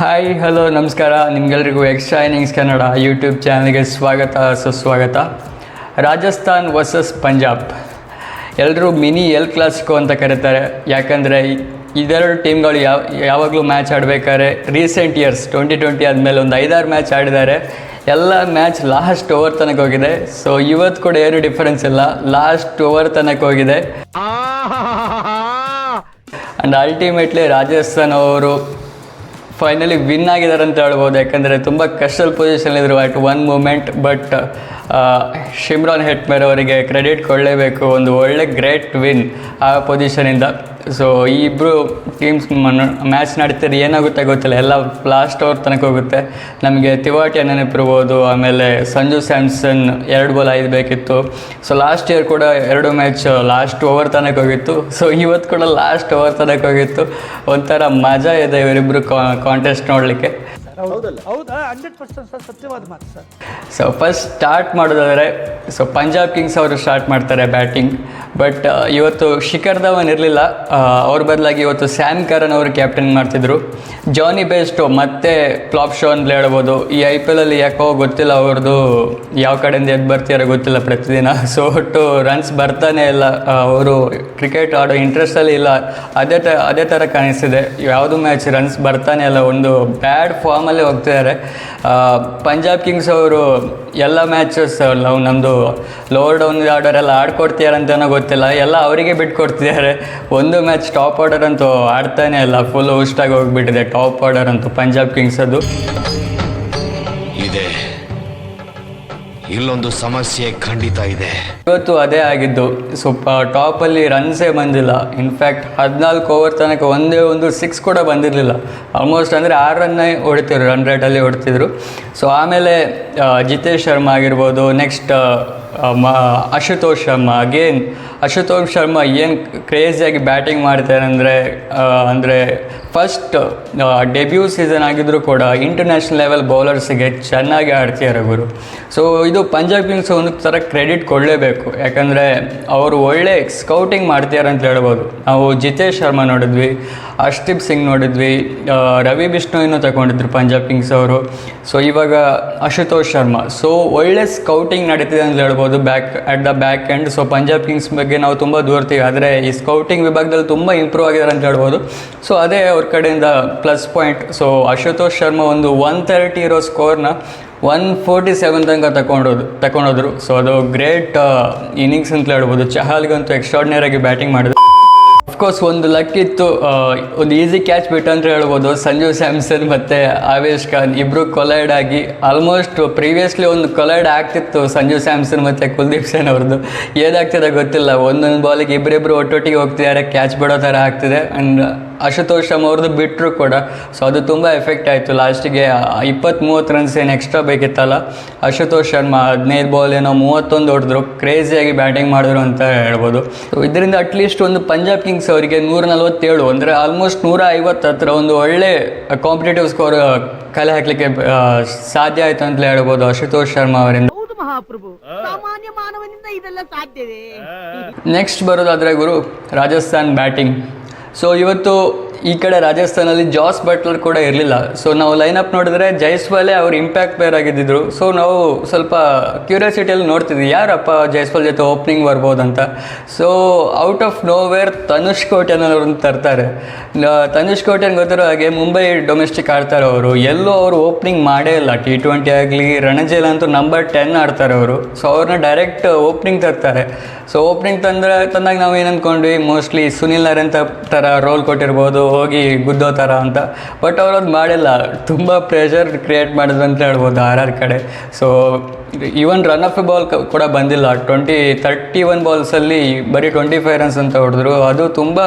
Hi hello ನಮಸ್ಕಾರ. ನಿಮ್ಗೆಲ್ರಿಗೂ extra innings Kannada YouTube ಚಾನಲ್ಗೆ ಸ್ವಾಗತ ಸುಸ್ವಾಗತ. ರಾಜಸ್ಥಾನ್ ವರ್ಸಸ್ ಪಂಜಾಬ್ ಎಲ್ಲರೂ ಮಿನಿ ಎಲ್ ಕ್ಲಾಸಿಕೋ ಅಂತ ಕರೀತಾರೆ. ಯಾಕಂದರೆ ಇದೆರಡು ಟೀಮ್ಗಳು ಯಾವ ಯಾವಾಗಲೂ ಮ್ಯಾಚ್ ಆಡಬೇಕಾದ್ರೆ ರೀಸೆಂಟ್ ಇಯರ್ಸ್ ಟ್ವೆಂಟಿ ಟ್ವೆಂಟಿ ಆದಮೇಲೆ ಒಂದು ಐದಾರು ಮ್ಯಾಚ್ ಆಡಿದ್ದಾರೆ. ಎಲ್ಲ ಮ್ಯಾಚ್ ಲಾಸ್ಟ್ ಓವರ್ ತನಕ ಹೋಗಿದೆ. ಸೊ ಇವತ್ತು ಕೂಡ ಏನು ಡಿಫರೆನ್ಸ್ ಇಲ್ಲ. ಲಾಸ್ಟ್ ಓವರ್ ತನಕ ಹೋಗಿದೆ. ಆ್ಯಂಡ್ ಅಲ್ಟಿಮೇಟ್ಲಿ ರಾಜಸ್ಥಾನ್ ಅವರು ಫೈನಲಿ ವಿನ್ ಆಗಿದ್ದಾರೆ ಅಂತ ಹೇಳ್ಬೋದು. ಯಾಕಂದರೆ ತುಂಬ ಕಷ್ಟದ ಪೊಸಿಷನ್ ಇದ್ರು at one moment but Shimron Hetmyer ಅವರಿಗೆ ಕ್ರೆಡಿಟ್ ಕೊಡಲೇಬೇಕು. ಒಂದು ಒಳ್ಳೆ ಗ್ರೇಟ್ ವಿನ್ ಆ ಪೊಸಿಷನಿಂದ ಸೊ ಈ ಇಬ್ಬರು ಟೀಮ್ಸ್ ಮ್ಯಾಚ್ ನಡೀತಾರೆ ಏನಾಗುತ್ತೆ ಗೊತ್ತಿಲ್ಲ. ಎಲ್ಲ ಲಾಸ್ಟ್ ಓವರ್ ತನಕ ಹೋಗುತ್ತೆ. ನಮಗೆ ತಿವಾಟಿ ನೆನಪಿರ್ಬೋದು ಆಮೇಲೆ ಸಂಜು ಸ್ಯಾಮ್ಸನ್ ಎರಡು ಬಾಲ್ ಐದು ಬೇಕಿತ್ತು. ಸೊ ಲಾಸ್ಟ್ ಇಯರ್ ಕೂಡ ಎರಡು ಮ್ಯಾಚ್ ಲಾಸ್ಟ್ ಓವರ್ ತನಕ ಹೋಗಿತ್ತು. ಸೊ ಇವತ್ತು ಕೂಡ ಲಾಸ್ಟ್ ಓವರ್ ತನಕ ಹೋಗಿತ್ತು. ಒಂಥರ ಮಜಾ ಇದೆ ಇವರಿಬ್ಬರು ಕಾಂಟೆಸ್ಟ್ ನೋಡಲಿಕ್ಕೆ. ಹೌದಾ. ಹಂಡ್ರೆಡ್ ಪರ್ಸೆಂಟ್ ಸರ್ ಸತ್ಯವಾದ ಮಾತು ಸರ್. ಸೊ ಫಸ್ಟ್ ಸ್ಟಾರ್ಟ್ ಮಾಡೋದಾದರೆ ಸೊ ಪಂಜಾಬ್ ಕಿಂಗ್ಸ್ ಅವರು ಸ್ಟಾರ್ಟ್ ಮಾಡ್ತಾರೆ ಬ್ಯಾಟಿಂಗ್ ಬಟ್ ಇವತ್ತು ಶಿಖರ್ ಧವನ್ ಇರಲಿಲ್ಲ. ಅವ್ರ ಬದಲಾಗಿ ಇವತ್ತು ಸ್ಯಾಮ್ ಕರನ್ ಅವರು ಕ್ಯಾಪ್ಟನ್ ಮಾಡ್ತಿದ್ರು. ಜಾನಿ ಬೆಸ್ಟು ಮತ್ತೆ ಫ್ಲಾಪ್ ಶೋ ಅಂತ ಹೇಳ್ಬೋದು. ಈ ಐ ಪಿ ಎಲಲ್ಲಿ ಯಾಕೋ ಗೊತ್ತಿಲ್ಲ ಅವ್ರದ್ದು ಯಾವ ಕಡೆಯಿಂದ ಎದ್ದು ಬರ್ತೀರೋ ಗೊತ್ತಿಲ್ಲ ಪ್ರತಿದಿನ. ಸೊ ಒಟ್ಟು ರನ್ಸ್ ಬರ್ತಾನೆ ಇಲ್ಲ. ಅವರು ಕ್ರಿಕೆಟ್ ಆಡೋ ಇಂಟ್ರೆಸ್ಟಲ್ಲಿ ಇಲ್ಲ. ಅದೇ ತರ ಅದೇ ಥರ ಕಾಣಿಸ್ತಿದೆ. ಯಾವುದು ಮ್ಯಾಚ್ ರನ್ಸ್ ಬರ್ತಾನೆ ಇಲ್ಲ. ಒಂದು ಬ್ಯಾಡ್ ಫಾರ್ಮಲ್ಲೇ ಹೋಗ್ತಿದ್ದಾರೆ ಪಂಜಾಬ್ ಕಿಂಗ್ಸ್ ಅವರು ಎಲ್ಲ ಮ್ಯಾಚಸ್ ನಾವು ನಮ್ಮದು ಲೋವರ್ ಡೌನ್ ಆರ್ಡರ್ ಎಲ್ಲ ಆಡ್ಕೊಡ್ತಿದ್ದಾರೆ ಅಂತನೋ ಗೊತ್ತಿಲ್ಲ. ಎಲ್ಲ ಅವರಿಗೆ ಬಿಟ್ಕೊಡ್ತಿದ್ದಾರೆ ಒಂದು ಮ್ಯಾಚ್ ಟಾಪ್ ಆರ್ಡರ್ ಅಂತೂ ಆಡ್ತಾನೆ ಇಲ್ಲ. ಫುಲ್ ಉಷ್ಟಾಗಿ ಹೋಗಿಬಿಟ್ಟಿದೆ ಟಾಪ್ ಆರ್ಡರ್ ಅಂತೂ ಪಂಜಾಬ್ ಕಿಂಗ್ಸ್ ಅದು. ಇದೆ. ಇಲ್ಲೊಂದು ಸಮಸ್ಯೆ ಖಂಡಿತ ಇದೆ. ಇವತ್ತು ಅದೇ ಆಗಿದ್ದು. ಸ್ವಲ್ಪ ಟಾಪಲ್ಲಿ ರನ್ಸೇ ಬಂದಿಲ್ಲ. ಇನ್ಫ್ಯಾಕ್ಟ್ ಹದಿನಾಲ್ಕು ಓವರ್ ತನಕ ಒಂದೇ ಒಂದು ಸಿಕ್ಸ್ ಕೂಡ ಬಂದಿರಲಿಲ್ಲ. ಆಲ್ಮೋಸ್ಟ್ ಅಂದರೆ ಆರು ರನ್ನೇ ಹೊಡಿತಿದ್ರು ರನ್ ರೇಟಲ್ಲಿ ಹೊಡ್ತಿದ್ರು. ಸೊ ಆಮೇಲೆ ಜಿತೇಶ್ ಶರ್ಮಾ ಆಗಿರ್ಬೋದು ನೆಕ್ಸ್ಟ್ ಮ, ಅಶುತೋಷ್ ಶರ್ಮಾ. ಅಗೇನ್ ಅಶುತೋಷ್ ಶರ್ಮಾ ಏನು ಕ್ರೇಜಿಯಾಗಿ ಬ್ಯಾಟಿಂಗ್ ಮಾಡ್ತಾರೆ ಅಂದರೆ ಅಂದರೆ ಫಸ್ಟ್ ಡೆಬ್ಯೂ ಸೀಸನ್ ಆಗಿದ್ದರೂ ಕೂಡ ಇಂಟರ್ನ್ಯಾಷನಲ್ ಲೆವೆಲ್ ಬೌಲರ್ಸಿಗೆ ಚೆನ್ನಾಗಿ ಆಡ್ತಿದ್ದಾರೆ ಗುರು. ಸೊ ಇದು ಪಂಜಾಬ್ ಕಿಂಗ್ಸ್ ಒಂದು ಥರ ಕ್ರೆಡಿಟ್ ಕೊಡಲೇಬೇಕು. ಯಾಕಂದರೆ ಅವರು ಒಳ್ಳೆ ಸ್ಕೌಟಿಂಗ್ ಮಾಡ್ತಿದ್ದಾರೆ ಅಂತ ಹೇಳ್ಬೋದು. ನಾವು ಜಿತೇಶ್ ಶರ್ಮಾ ನೋಡಿದ್ವಿ ಅಷ್ಟಿಪ್ ಸಿಂಗ್ ನೋಡಿದ್ವಿ ರವಿ ಬಿಷ್ಣೋಯಿನೂ ತಗೊಂಡಿದ್ರು ಪಂಜಾಬ್ ಕಿಂಗ್ಸ್ ಅವರು. ಸೊ ಇವಾಗ ಅಶುತೋಷ್ ಶರ್ಮಾ. ಸೊ ಒಳ್ಳೆ ಸ್ಕೌಟಿಂಗ್ ನಡೀತಿದೆ ಅಂತ ಹೇಳ್ಬೋದು back at the back end so Punjab Kings ಬಗ್ಗೆ ನಾವು ತುಂಬ ದೂರ್ತೀವಿ ಆದರೆ ಈ ಸ್ಕೌಟಿಂಗ್ ವಿಭಾಗದಲ್ಲಿ ತುಂಬ ಇಂಪ್ರೂವ್ ಆಗಿದ್ದಾರೆ ಅಂತ ಹೇಳ್ಬೋದು. ಸೊ ಅದೇ ಅವ್ರ ಕಡೆಯಿಂದ plus point so Ashutosh Sharma ಒಂದು ಒನ್ ತರ್ಟಿ ಇರೋ ಸ್ಕೋರ್ನ ಒನ್ ಫೋರ್ಟಿ ಸೆವೆನ್ ತನಕ ತಗೊಂಡೋದು ತಗೊಂಡೋದ್ರು ಸೊ ಅದು ಗ್ರೇಟ್ ಇನ್ನಿಂಗ್ಸ್ ಅಂತ ಹೇಳ್ಬೋದು. ಚಹಲ್ಗಂತೂ ಎಕ್ಸ್ಟ್ರಾರ್ಡಿನರಿ ಆಗಿ ಬ್ಯಾಟಿಂಗ್ ಮಾಡಿದ್ರು. ಅಫ್ಕೋರ್ಸ್ ಒಂದು ಲಕ್ ಇತ್ತು ಒಂದು ಈಸಿ ಕ್ಯಾಚ್ ಬಿಟ್ಟು ಅಂತ ಹೇಳ್ಬೋದು. ಸಂಜು ಸ್ಯಾಮ್ಸನ್ ಮತ್ತು ಆವೇಶ್ ಖಾನ್ ಇಬ್ಬರು ಕೊಲೈಡ್ ಆಗಿ ಆಲ್ಮೋಸ್ಟ್ ಪ್ರೀವಿಯಸ್ಲಿ ಒಂದು ಕೊಲೈಡ್ ಆಗ್ತಿತ್ತು ಸಂಜು ಸ್ಯಾಮ್ಸನ್ ಮತ್ತು ಕುಲ್ದೀಪ್ ಸೇನ್ ಅವ್ರದ್ದು ಏನಾಗ್ತಿದೆ ಗೊತ್ತಿಲ್ಲ. ಒಂದೊಂದು ಬಾಲಿಗೆ ಇಬ್ಬರಿಬ್ಬರು ಒಟ್ಟೊಟ್ಟಿಗೆ ಹೋಗ್ತಿದ್ದಾರೆ. ಕ್ಯಾಚ್ ಬಿಡೋ ಥರ ಆಗ್ತಿದೆ. ಆ್ಯಂಡ್ ಅಶುತೋಷ್ ಶರ್ಮಾ ಅವ್ರದ್ದು ಬಿಟ್ಟರು ಕೂಡ. ಸೊ ಅದು ತುಂಬ ಎಫೆಕ್ಟ್ ಆಯಿತು. ಲಾಸ್ಟಿಗೆ ಇಪ್ಪತ್ತು ಮೂವತ್ತು ರನ್ಸ್ ಏನು ಎಕ್ಸ್ಟ್ರಾ ಬೇಕಿತ್ತಲ್ಲ? ಅಶುತೋಷ್ ಶರ್ಮಾ ಹದಿನೈದು ಬಾಲ್ ಏನೋ ಮೂವತ್ತೊಂದು ಹೊಡೆದ್ರು. ಕ್ರೇಜಿಯಾಗಿ ಬ್ಯಾಟಿಂಗ್ ಮಾಡಿದ್ರು ಅಂತ ಹೇಳ್ಬೋದು. ಸೊ ಇದರಿಂದ ಅಟ್ಲೀಸ್ಟ್ ಒಂದು ಪಂಜಾಬ್ ಕಿಂಗ್ಸ್ ಅವರಿಗೆ ನೂರ ನಲ್ವತ್ತೇಳು ಅಂದರೆ ಆಲ್ಮೋಸ್ಟ್ ನೂರ ಐವತ್ತು ಹತ್ರ ಒಂದು ಒಳ್ಳೆ ಕಾಂಪಿಟೇಟಿವ್ ಸ್ಕೋರ್ ಕಲೆ ಹಾಕಲಿಕ್ಕೆ ಸಾಧ್ಯ ಆಯಿತು ಅಂತಲೇ ಹೇಳ್ಬೋದು ಅಶುತೋಷ್ ಶರ್ಮಾ ಅವರಿಂದ. ಹೌದು ಮಹಾಪ್ರಭು. ಸಾಮಾನ್ಯ ಮಾನವನಿಂದ ಇದೆಲ್ಲ ಸಾಧ್ಯವೇ? ನೆಕ್ಸ್ಟ್ ಬರೋದಾದ್ರೆ ಗುರು ರಾಜಸ್ಥಾನ್ ಬ್ಯಾಟಿಂಗ್ ಸೊ ಇವತ್ತು ಈ ಕಡೆ ರಾಜಸ್ಥಾನಲ್ಲಿ ಜಾಸ್ ಬಟ್ಲರ್ ಕೂಡ ಇರಲಿಲ್ಲ. ಸೊ ನಾವು ಅಪ್ ನೋಡಿದ್ರೆ ಜೈಸ್ವಾಲೆ ಅವ್ರು ಇಂಪ್ಯಾಕ್ಟ್ ಪ್ಲೇಯರ್ ಆಗಿದ್ದಿದ್ರು. ಸೊ ನಾವು ಸ್ವಲ್ಪ ಕ್ಯೂರಿಯಾಸಿಟಿಯಲ್ಲಿ ನೋಡ್ತಿದ್ವಿ, ಯಾರಪ್ಪ ಜೈಸ್ವಾಲ್ ಜೊತೆ opening ಬರ್ಬೋದಂತ. So out of nowhere Tanush Kotian ಅವ್ರನ್ನ ತರ್ತಾರೆ ತನುಷ್ ಕೋಟೆನ್ ಗೊತ್ತಿರೋ ಹಾಗೆ ಮುಂಬೈ ಡೊಮೆಸ್ಟಿಕ್ ಆಡ್ತಾರೆ ಅವರು. ಎಲ್ಲೂ ಅವರು ಓಪನಿಂಗ್ ಮಾಡೇ ಇಲ್ಲ. ಟಿ ಟ್ವೆಂಟಿ ಆಗಲಿ, ರಣಜಿಲ್ ಅಂತೂ ನಂಬರ್ ಟೆನ್ ಆಡ್ತಾರೆ ಅವರು. ಸೊ ಅವ್ರನ್ನ ಡೈರೆಕ್ಟ್ ಓಪನಿಂಗ್ ತರ್ತಾರೆ. ಸೊ ಓಪನಿಂಗ್ ತಂದರೆ, ತಂದಾಗ ನಾವು ಏನು ಅಂದ್ಕೊಂಡ್ವಿ ಮೋಸ್ಟ್ಲಿ ಸುನಿಲ್ ನರೇನ್ ತ- ಥರ ರೋಲ್ ಕೊಟ್ಟಿರ್ಬೋದು. ಹೋಗಿ ಗುದ್ದೋ ಥರ ಅಂತ. ಬಟ್ ಅವ್ರು ಅದು ಮಾಡಿಲ್ಲ. ತುಂಬ ಪ್ರೆಷರ್ ಕ್ರಿಯೇಟ್ ಮಾಡಿದ್ರು ಅಂತ ಹೇಳ್ಬೋದು ಆರ್ ಆರ್ ಕಡೆ. So even run of ball ಕೂಡ ಬಂದಿಲ್ಲ. ಟ್ವೆಂಟಿ ತರ್ಟಿ ಒನ್ ಬಾಲ್ಸಲ್ಲಿ ಬರೀ ಟ್ವೆಂಟಿ ಫೈವ್ ರನ್ಸ್ ಅಂತ ಹೊಡೆದ್ರು. ಅದು ತುಂಬ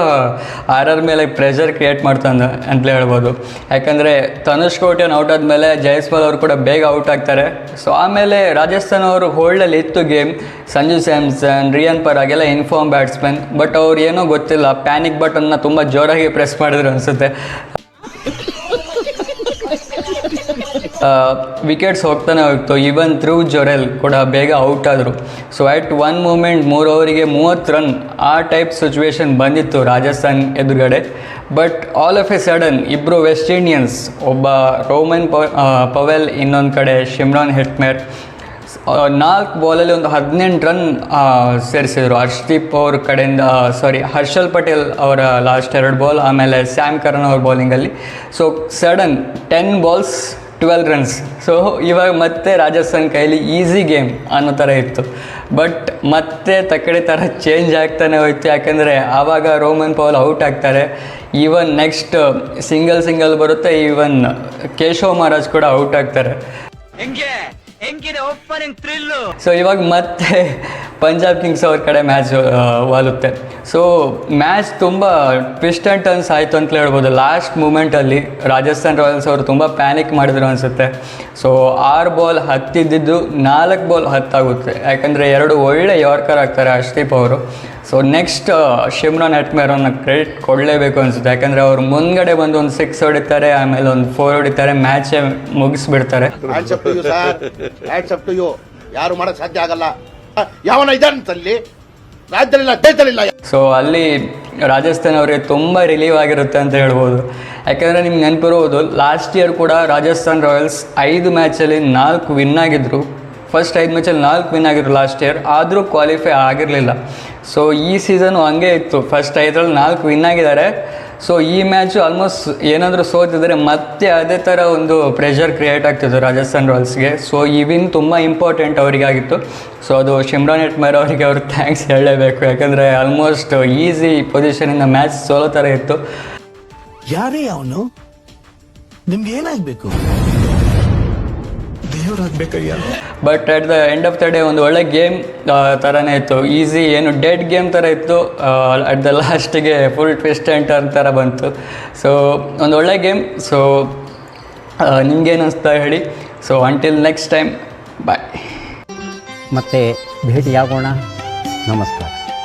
ಆರ್ ಆರ್ ಮೇಲೆ ಪ್ರೆಷರ್ ಕ್ರಿಯೇಟ್ ಮಾಡ್ತಂದ ಅಂತಲೇ ಹೇಳ್ಬೋದು. ಯಾಕಂದರೆ ತನುಷ್ ಕೋಟ್ಯನ್ ಔಟ್ ಆದಮೇಲೆ ಜಯಸ್ವಾಲ್ ಅವರು ಕೂಡ ಬೇಗ ಔಟ್ ಆಗ್ತಾರೆ. ಸೊ ಆಮೇಲೆ ರಾಜಸ್ಥಾನ್ ಅವರು ಹೋಲ್ಡಲ್ಲಿ ಇತ್ತು ಗೇಮ್ ಸಂಜು ಸ್ಯಾಮ್ಸನ್, ರಿಯನ್ ಪರಾಗ್, ಎಲ್ಲ ಇನ್ಫಾರ್ಮ್ ಬ್ಯಾಟ್ಸ್ಮನ್ ಬಟ್ ಅವ್ರು ಏನೋ ಗೊತ್ತಿಲ್ಲ ಪ್ಯಾನಿಕ್ ಬಟನ್ನ ತುಂಬ ಜೋರಾಗಿ ಪ್ರೆಸ್ ಮಾಡಿದ್ರು ಅನಿಸುತ್ತೆ. ವಿಕೆಟ್ಸ್ ಹೋಗ್ತಾನೆ ಹೋಗ್ತು. ಈವನ್ ಥ್ರೂ ಜೊರೆಲ್ ಕೂಡ ಬೇಗ ಔಟ್ ಆದರು. ಸೊ ಅಟ್ ಒನ್ ಮೂಮೆಂಟ್ ಮೂರು ಓವರಿಗೆ ಮೂವತ್ತು ರನ್ ಆ ಟೈಪ್ ಸಿಚುವೇಶನ್ ಬಂದಿತ್ತು ರಾಜಸ್ಥಾನ್ ಎದುರುಗಡೆ. But all of a sudden ಇಬ್ಬರು ವೆಸ್ಟ್ ಇಂಡಿಯನ್ಸ್ ಒಬ್ಬ ರೋಮನ್ ಪವೆಲ್ ಇನ್ನೊಂದು ಕಡೆ ಶಿಮ್ರಾನ್ ಹೆಟ್ಮೇರ್ ನಾಲ್ಕು ಬಾಲಲ್ಲಿ ಒಂದು ಹದಿನೆಂಟು ರನ್ ಸೇರಿಸಿದರು. ಹರ್ಷದೀಪ್ ಅವ್ರ ಕಡೆಯಿಂದ ಸಾರಿ ಹರ್ಷಲ್ ಪಟೇಲ್ ಅವರ ಲಾಸ್ಟ್ ಎರಡು ಬಾಲ್ ಆಮೇಲೆ ಸ್ಯಾಮ್ ಕರಣ್ ಅವ್ರ ಬೌಲಿಂಗಲ್ಲಿ so sudden ten balls twelve runs so ಇವಾಗ ಮತ್ತೆ ರಾಜಸ್ಥಾನ್ ಕೈಲಿ ಈಸಿ ಗೇಮ್ ಅನ್ನೋ ಥರ ಇತ್ತು. ಬಟ್ ಮತ್ತೆ ತಕ್ಕಡೆ ಥರ ಚೇಂಜ್ ಆಗ್ತಾನೆ ಹೋಯ್ತು. ಯಾಕಂದರೆ ಆವಾಗ ರೋಮನ್ ಪೌಲ್ ಔಟ್ ಆಗ್ತಾರೆ. ಈವನ್ ನೆಕ್ಸ್ಟ್ ಸಿಂಗಲ್ ಸಿಂಗಲ್ ಬರುತ್ತೆ. ಈವನ್ ಕೇಶವ್ ಮಹಾರಾಜ್ ಕೂಡ ಔಟ್ ಆಗ್ತಾರೆ. ಸೊ ಇವಾಗ ಮತ್ತೆ ಪಂಜಾಬ್ ಕಿಂಗ್ಸ್ ಅವ್ರ ಕಡೆ ಮ್ಯಾಚ್ ವಾಲುತ್ತೆ. ಸೊ ಮ್ಯಾಚ್ ತುಂಬ ಟ್ವಿಸ್ಟ್ ಆ್ಯಂಡ್ ಟರ್ನ್ಸ್ ಆಯಿತು ಅಂತ ಹೇಳ್ಬೋದು. ಲಾಸ್ಟ್ ಮೂಮೆಂಟಲ್ಲಿ ರಾಜಸ್ಥಾನ್ ರಾಯಲ್ಸ್ ಅವರು ತುಂಬ ಪ್ಯಾನಿಕ್ ಮಾಡಿದ್ರು ಅನಿಸುತ್ತೆ. ಸೊ ಆರು ಬಾಲ್ ಹತ್ತಿದ್ದಿದ್ದು ನಾಲ್ಕು ಬಾಲ್ ಹತ್ತಾಗುತ್ತೆ. ಯಾಕಂದರೆ ಎರಡು ಒಳ್ಳೆ ಯಾರ್ಕರ್ ಆಗ್ತಾರೆ ಅಶ್ದೀಪ್ ಅವರು. ಸೊ ನೆಕ್ಸ್ಟ್ ಶಿಮ್ರಾನ್ ಅಟ್ಮೇರ್ ಅವ್ರನ್ನ ಕ್ರೆಡಿಟ್ ಕೊಡಲೇಬೇಕು ಅನಿಸುತ್ತೆ. ಯಾಕಂದರೆ ಅವರು ಮುಂದ್ಗಡೆ ಬಂದು ಒಂದು ಸಿಕ್ಸ್ ಹೊಡಿತಾರೆ, ಆಮೇಲೆ ಒಂದು ಫೋರ್ ಹೊಡಿತಾರೆ ಮ್ಯಾಚೇ ಮುಗಿಸ್ಬಿಡ್ತಾರೆ. ಯಾರು ಮಾಡೋಕ್ಕೆ ಸಾಧ್ಯ ಆಗಲ್ಲ. ಯಾವನ ಇದ್ದಾನಂತಲ್ಲಿ ರಾಜ್ಯದಲ್ಲಿಲ್ಲ ದೇಶದಲ್ಲಿಲ್ಲ ಸೊ ಅಲ್ಲಿ ರಾಜಸ್ಥಾನ್ ಅವರಿಗೆ ತುಂಬ ರಿಲೀವ್ ಆಗಿರುತ್ತೆ ಅಂತ ಹೇಳ್ಬೋದು. ಯಾಕೆಂದರೆ ನಿಮ್ಗೆ ನೆನಪಿರ್ಬೋದು ಲಾಸ್ಟ್ ಇಯರ್ ಕೂಡ ರಾಜಸ್ಥಾನ್ ರಾಯಲ್ಸ್ ಐದು ಮ್ಯಾಚಲ್ಲಿ ನಾಲ್ಕು ವಿನ್ ಆಗಿದ್ರು. ಫಸ್ಟ್ ಐದು ಮ್ಯಾಚಲ್ಲಿ ನಾಲ್ಕು ವಿನ್ ಆಗಿದ್ರು ಲಾಸ್ಟ್ ಇಯರ್ ಆದರೂ ಕ್ವಾಲಿಫೈ ಆಗಿರಲಿಲ್ಲ. ಸೊ ಈ ಸೀಸನು ಹಂಗೆ ಇತ್ತು. ಫಸ್ಟ್ ಐದರಲ್ಲಿ ನಾಲ್ಕು ವಿನ್ ಆಗಿದ್ದಾರೆ. ಸೊ ಈ ಮ್ಯಾಚು ಆಲ್ಮೋಸ್ಟ್ ಏನಾದರೂ ಸೋತಿದ್ರೆ ಮತ್ತೆ ಅದೇ ಥರ ಒಂದು ಪ್ರೆಷರ್ ಕ್ರಿಯೇಟ್ ಆಗ್ತಿತ್ತು ರಾಜಸ್ಥಾನ್ ರಾಯಲ್ಸ್ಗೆ ಸೊ ಈ ವಿನ್ ತುಂಬ ಇಂಪಾರ್ಟೆಂಟ್ ಅವರಿಗಾಗಿತ್ತು. ಸೊ ಅದು ಶಿಮ್ರಾನ್ ಎಟ್ಮರ್ ಅವರಿಗೆ ಅವ್ರು ಥ್ಯಾಂಕ್ಸ್ ಹೇಳಲೇಬೇಕು. ಯಾಕಂದರೆ ಆಲ್ಮೋಸ್ಟ್ ಈಸಿ ಪೊಸಿಷನಿಂದ ಮ್ಯಾಚ್ ಸೋಲೋ ಥರ ಇತ್ತು. ಯಾರೇ ಅವನು? ನಿಮ್ಗೆ ಏನಾಗ್ಬೇಕು? ದೇವರಾಗ್ಬೇಕಯ್ಯ but at the end of the day ಒಂದು ಒಳ್ಳೆ ಗೇಮ್ ಥರನೇ ಇತ್ತು. ಈಸಿ ಏನು ಡೆಡ್ ಗೇಮ್ ಥರ ಇತ್ತು. ಅಟ್ ದ ಲಾಸ್ಟಿಗೆ ಫುಲ್ ಟ್ವಿಸ್ಟ್ ಆ್ಯಂಡ್ ಟರ್ನ್ ಥರ ಬಂತು. ಸೊ ಒಂದು ಒಳ್ಳೆ ಗೇಮ್ ಸೊ ನಿಮ್ಗೇನು ಅನಿಸ್ತಾ ಹೇಳಿ? So until next time bye ಮತ್ತೆ ಭೇಟಿಯಾಗೋಣ. ನಮಸ್ಕಾರ.